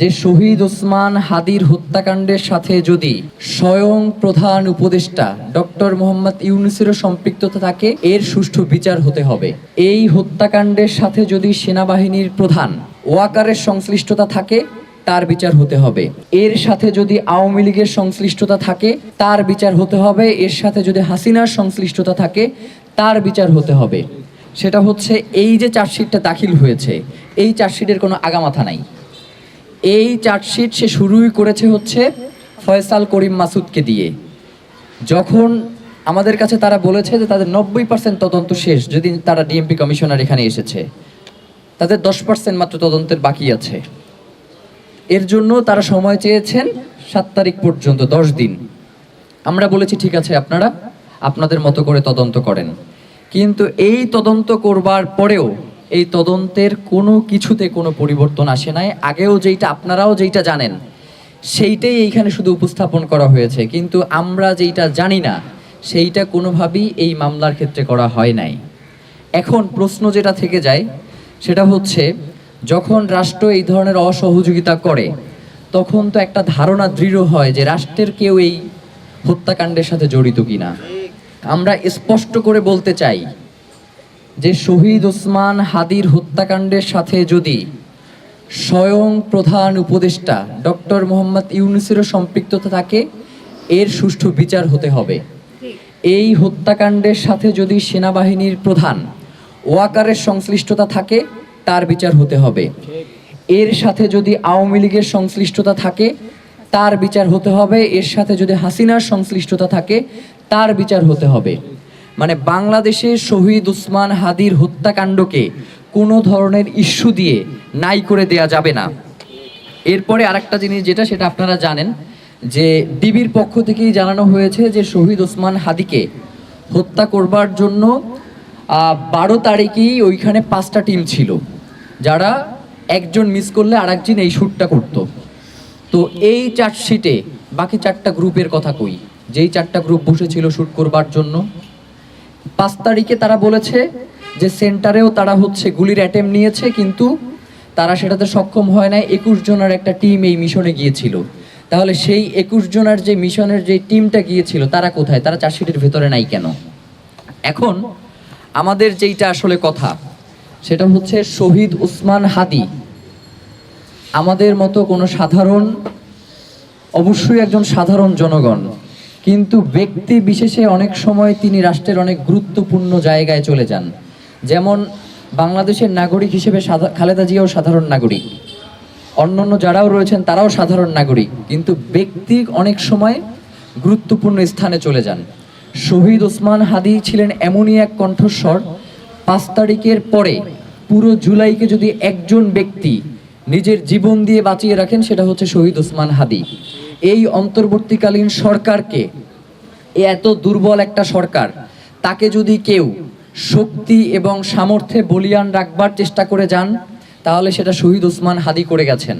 যে শহীদ ওসমান হাদির হত্যাকাণ্ডের সাথে যদি স্বয়ং প্রধান উপদেষ্টা ডক্টর মোহাম্মদ ইউনুসেরও সম্পৃক্ততা থাকে, এর সুষ্ঠু বিচার হতে হবে। এই হত্যাকাণ্ডের সাথে যদি সেনাবাহিনীর প্রধান ওয়াকারের সংশ্লিষ্টতা থাকে, তার বিচার হতে হবে। এর সাথে যদি আওয়ামী লীগের সংশ্লিষ্টতা থাকে, তার বিচার হতে হবে। এর সাথে যদি হাসিনার সংশ্লিষ্টতা থাকে, তার বিচার হতে হবে। সেটা হচ্ছে এই যে চার্জশিটটা দাখিল হয়েছে, এই চার্জশিটের কোনো আগামাথা নাই। এই চার্জশিট সে শুরুই করেছে হচ্ছে ফয়সাল করিম মাসুদকে দিয়ে। যখন আমাদের কাছে তারা বলেছে যে তাদের নব্বই পার্সেন্ট তদন্ত শেষ, যদি তারা ডিএমপি কমিশনার এখানে এসেছে, তাদের দশ পার্সেন্ট মাত্র তদন্তের বাকি আছে। এর জন্য তারা সময় চেয়েছেন সাত তারিখ পর্যন্ত, দশ দিন। আমরা বলেছি, ঠিক আছে আপনারা, আপনাদের মতো করে তদন্ত করেন। কিন্তু এই তদন্ত করবার পরেও এই তদন্তের কোনো কিছুতে কোনো পরিবর্তন আসে নাই। আগেও যেইটা আপনারাও যেইটা জানেন, সেইটাই এইখানে শুধু উপস্থাপন করা হয়েছে। কিন্তু আমরা যেইটা জানি না, সেইটা কোনোভাবেই এই মামলার ক্ষেত্রে করা হয় নাই। এখন প্রশ্ন যেটা থেকে যায়, সেটা হচ্ছে, যখন রাষ্ট্র এই ধরনের অসহযোগিতা করে, তখন তো একটা ধারণা দৃঢ় হয় যে রাষ্ট্রের কেউ এই হত্যাকাণ্ডের সাথে জড়িত কিনা। আমরা স্পষ্ট করে বলতে চাই যে শহীদ ওসমান হাদির হত্যাকাণ্ডের সাথে যদি স্বয়ং প্রধান উপদেষ্টা ডক্টর মোহাম্মদ ইউনুসেরও সম্পৃক্ততা থাকে, এর সুষ্ঠু বিচার হতে হবে। এই হত্যাকাণ্ডের সাথে যদি সেনাবাহিনীর প্রধান ওয়াকারের সংশ্লিষ্টতা থাকে, তার বিচার হতে হবে। এর সাথে যদি আওয়ামী লীগের সংশ্লিষ্টতা থাকে, তার বিচার হতে হবে। এর সাথে যদি হাসিনার সংশ্লিষ্টতা থাকে, তার বিচার হতে হবে। মানে বাংলাদেশে শহীদ উসমান হাদির হত্যাকাণ্ডকে কোনো ধরনের ইস্যু দিয়ে নাই করে দেয়া যাবে না। এরপরে আরেকটা জিনিস যেটা, সেটা আপনারা জানেন যে ডিবির পক্ষ থেকেই জানানো হয়েছে যে শহীদ ওসমান হাদিকে হত্যা করবার জন্য বারো তারিখেই ওইখানে পাঁচটা টিম ছিল। যারা একজন মিস করলে আরেকজন এই শ্যুটটা করতো। তো এই চার্জশিটে বাকি চারটা গ্রুপের কথা কই। যেই চারটা গ্রুপ বসেছিল শ্যুট করবার জন্য। পাঁচ তারিখে তারা বলেছে যে সেন্টারেও তারা হচ্ছে গুলির অ্যাটেম্প নিয়েছে, কিন্তু তারা সেটাতে সক্ষম হয় নাই। একুশ জনের একটা টিম এই মিশনে গিয়েছিল। তাহলে সেই একুশ জনের যে মিশনের যে টিমটা গিয়েছিল, তারা কোথায়? তারা চার্জশিটের ভেতরে নাই কেন? এখন আমাদের যেইটা আসলে কথা, সেটা হচ্ছে শহীদ উসমান হাদি। আমাদের মতো কোনো সাধারণ, অবশ্যই একজন সাধারণ জনগণ কিন্তু ব্যক্তি বিশেষে অনেক সময় তিনি রাষ্ট্রের অনেক গুরুত্বপূর্ণ জায়গায় চলে যান। যেমন বাংলাদেশের নাগরিক হিসেবে খালেদা জিয়াও সাধারণ নাগরিক। অন্যান্য যারাও রয়েছেন, তারাও সাধারণ নাগরিক। কিন্তু ব্যক্তি অনেক সময় গুরুত্বপূর্ণ স্থানে চলে যান। শহীদ ওসমান হাদি ছিলেন এমনই এক কণ্ঠস্বর, পাঁচ তারিখের পরে পুরো জুলাইকে যদি একজন ব্যক্তি নিজের জীবন দিয়ে বাঁচিয়ে রাখেন, সেটা হচ্ছে শহীদ ওসমান হাদি। এই অন্তর্বর্তীকালীন সরকারকে এত দুর্বল একটা সরকার, তাকে যদি কেউ শক্তি এবং সামর্থ্যে বলিয়ান রাখবার চেষ্টা করে যান, তাহলে সেটা শহীদ ওসমান হাদি করে গেছেন।